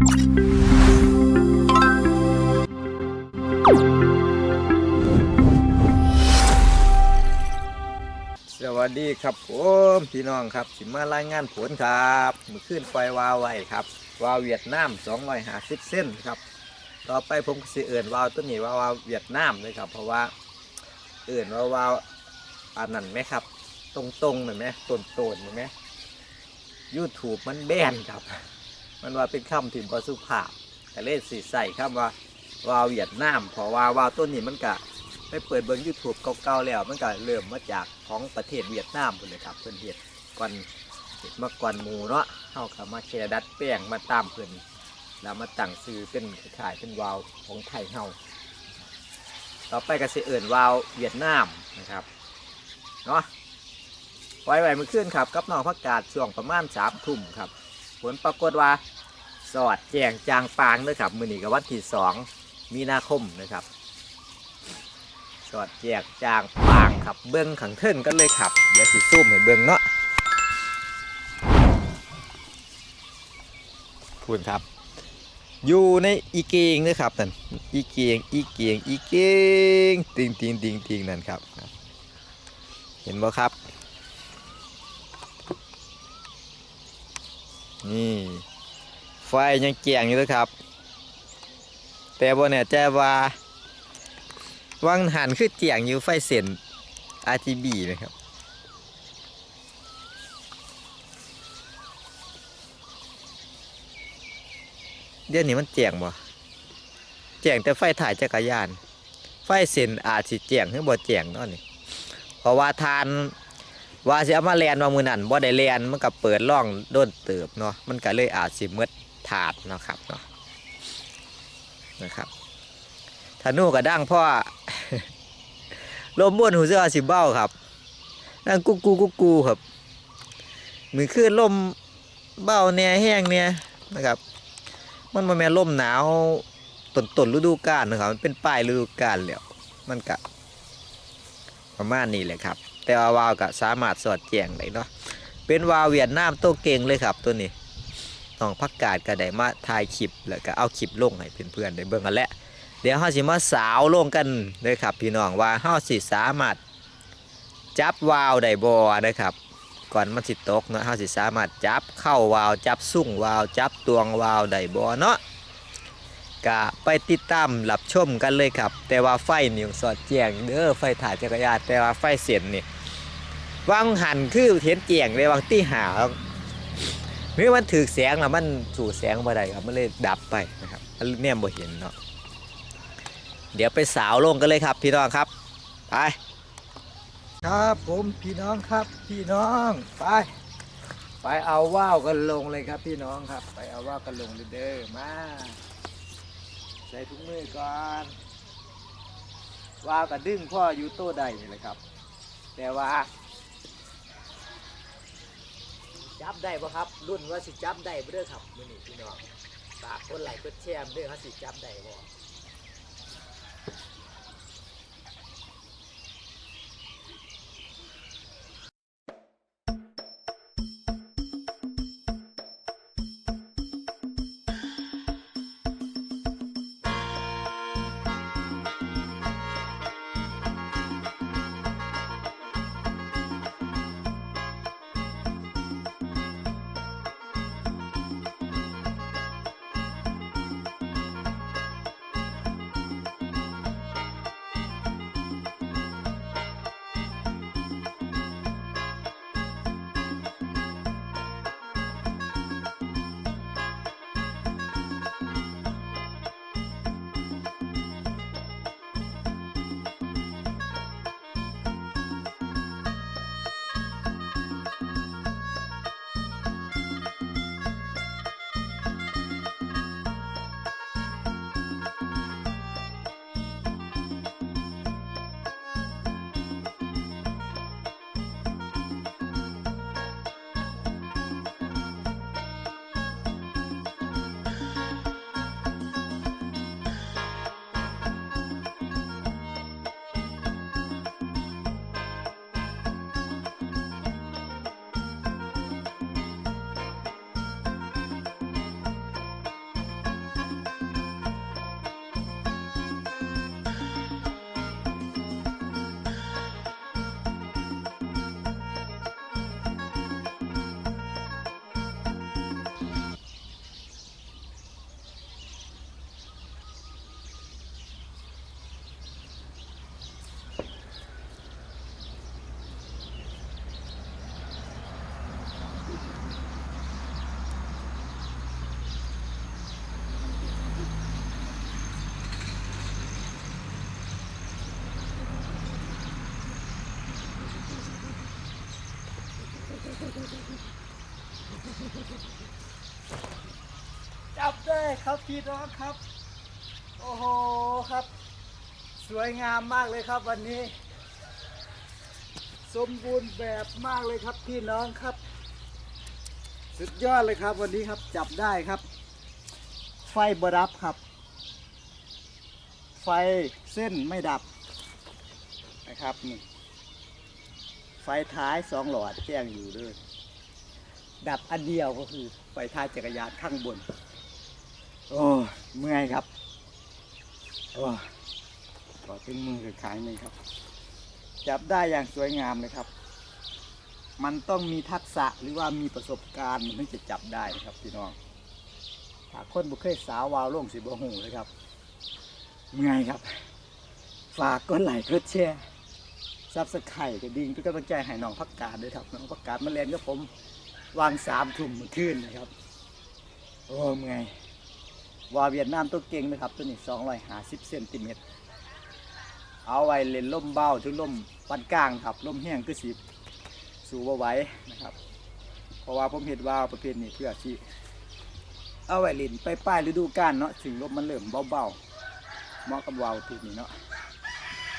สวัสดีครับผมพี่น้องครับสิมารายงานผลครับมือขึ้นไฟวาวไว้ครับ วาวเวียดนาม250เส้นครับ ต่อไปผมสิเอื่นวาวตัวนี้ว่าวาวเวียดนามเลยครับ เพราะว่าเอื่นวาวาวอันนั้นไหมครับ ตรงๆหน่อยไหมต้นๆหน่อยไหม YouTube มันแบนครับ มันว่าเป็นคำที่บสุภาพแต่เล่นสีใส่คำว่าวาวเวียดนามเพราะว่าวาวตัวนี้มันกะไปเปิดเบิ่ง YouTube เก่าๆแล้ว มันก็เริ่มมาจากของประเทศเวียดนามพุ่นเลยครับเพิ่นเฮ็ดก่อนเฮ็ดมาก่อนหมู่เนาะเฮาก็มาแชร์ดัดแปลงมาตามเพิ่นแล้วมาตั้งชื่อเป็นคล้ายเป็นวาวของไทยเฮาต่อไปก็สิเอิ้นวาวเวียดนามนะครับเนาะไว้ไว้มื่อคืนครับกับน้องพักกาดช่วงประมาณ3ทุ่มครับ ผลปรากฏว่าสอดแจงจางปางเด้อครับ มือนี้ก็วันที่2มีนาคมนะครับ สอดแยกจางปางครับเบิ้งขังเทินกันเลยครับ เดี๋ยวสิซูมให้เบิ้งเนาะพูดครับอยู่ในอีเกงนะครับนั่นอีเกงอีเกงอีเกงติงติงติงติงนั่นครับ เห็นบ่ครับ นี่ไฟยังเกี่ยงอยู่เลยครับ แต่บ่เนี่ยใจว่าวังหันคือเจียงอยู่ไฟเส้น RGB นะครับเดี๋ยวนี้มันเจียงบ่เจียงแต่ไฟถ่ายจักรยาน ไฟเส้นอาจสิเจียงหรือบ่เจียงเนาะนี่เพราะว่าทาน ว่าสิเอามาแลนว่ามือนั้นบ่ได้แลนมันก็เปิดร่องโดนเติบเนาะมันก็เลยอาจสิหมดถาดเนาะครับเนาะนะครับธนูกับดังพ่อลมบ้วนหูเสื้อสิเบ้าครับดังกุ๊กกูกุ๊กกูครับมือขึ้นลมเบ้าเนี่ยแห้งเนี่ยนะครับ มันมาแม่ลมหนาวต้นต้นฤดูกาลนะครับมันเป็นปลายฤดูกาลแล้วมันกะประมาณนี้แหละครับ แต่ว่าวาวก็สามารถสอดแจงได้เนาะเป็นวาวเวียดนามโตวเก่งเลยครับตัวนี้น้องพักกาดก็ได้มาถ่ายคลิปแล้วก็เอาคลิปลงให้เพื่อนๆได้เบิ่งกันแหละเดี๋ยวเฮาสิมาสาวลงกันเลยครับ พี่น้องว่าเฮาสิสามารถจับวาวได้บ่นะครับ ก่อนมันสิตกเนาะเฮาสิสามารถจับเข้าวาวจับสุ่งวาวจับตวงวาวได้บ่เนาะ ก็ไปติดตามรับชมกันเลยครับ แต่ว่าไฟนี่สอดแจ้งเด้อไฟถ่ายจักรยานแต่ว่าไฟเส้นนี่วางหันคือเห็นแจ้งเลยวางที่หาเมื่อมันถือแสงแล้วมันสู่แสงบ่ได้ครับมันเลยดับไปนะครับมันเนี่ยบ่เห็นเนาะเดี๋ยวไปสาวลงกันเลยครับ พี่น้องครับไปครับผมพี่น้องครับ พี่น้องไปไปเอาว่าวกันลงเลยครับพี่น้องครับ ไปเอาว่าวกันลงเด้อมา ใส่ถุงมือก่อนว่าวกันดึงพ่ออยู่โต้ใดนี่แหละครับ แต่ว่า จับได้ปะครับ รุ่นว่าสิจับได้บ่เด้อครับมื้อนี้พี่น้องฝากคนไหลค์กดแชร์เด้อว่าสิจับได้บ่ จับได้ครับพี่น้องครับ โอ้โหครับ สวยงามมากเลยครับวันนี้ สมบูรณ์แบบมากเลยครับพี่น้องครับ สุดยอดเลยครับวันนี้ครับจับได้ครับ ไฟบรับครับ ไฟเส้นไม่ดับนะครับนี่ไฟท้ายสองหลอดแจ้งอยู่ด้วย ดับอันเดียวก็คือไฟท้ายจักรยานข้างบน โอ้เมื่อยครับ โอ้ขอถึงมือกับขายหนึ่งครับ จับได้อย่างสวยงามเลยครับ มันต้องมีทักษะหรือว่ามีประสบการณ์มันถึงจะจับได้นะครับพี่น้องถ้าคนบุเคยสาววาวล่งสิบหูเลยครับเมื่อยครับ ฝากกดไลค์กดแชร์ซับสไครต์กระดิ่งเป็นกำลังใจให้น้องพักกาดด้วยครับน้องพักกาดมาเรียนกับผม วางสามทุ่มเมื่อคืนนะครับ โอ้เมื่อยว่าเวียดนามตัวเก่งนะครับ ตัวนี้สองร้อยห้าสิบเซนติเมตร เอาไว้เล่นล่มเบ้าถึงล่มปานกลางครับล่มแห้งก็สิสู่บ่ไหว้นะครับ เพราะว่าผมเห็นว่าประเภทนี้เพื่อที่เอาไว้เล่นไปป้ายฤดูกาลเนาะถึงลมมันเริ่มเบาๆเหมาะกับวาวทีนี้เนาะ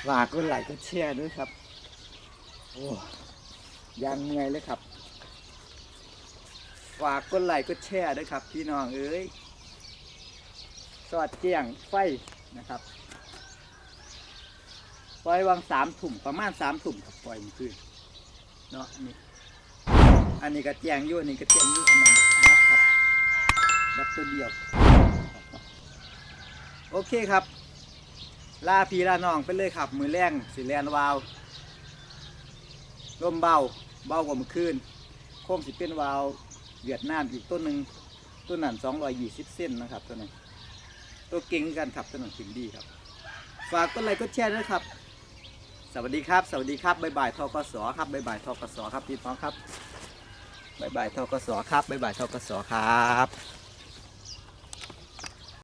ฝากก็ไหลค์ก็แชร์ด้วยครับ โอ้ยังเมื่อยเลยครับ ฝากกดไลค์กดแชร์ด้วยครับ พี่น้องเอ้ยสอดแจ้งไฟนะครับปล่อยวางสามถุ่มประมาณสามถุ่มครับปล่อยมันขึ้นเนาะนี่อันนี้ก็แจงอยู่อันนี้ก็แจงอยู่อันนั้นนับครับนับตัวเดียว โอเคครับลาพีลาน้องไปเลยครับ มือแรงสีแลนวาวลมเบาเบากว่าเมื่อคืนโค้งสิเป็นวาว เวียดนามอีกต้นหนึ่งต้นนั้นสองร้อยยี่สิบเส้นนะครับตัวนั้นตัวเก่งกันครับตัวนั้นถึงดีครับ ฝากกดไลค์กดแชร์ด้วยครับ สวัสดีครับ สวัสดีครับบ๊ายบายทกสครับบ๊ายบายทกสครับพี่น้องครับบ๊ายบายทกสครับบ๊ายบายทกสครับ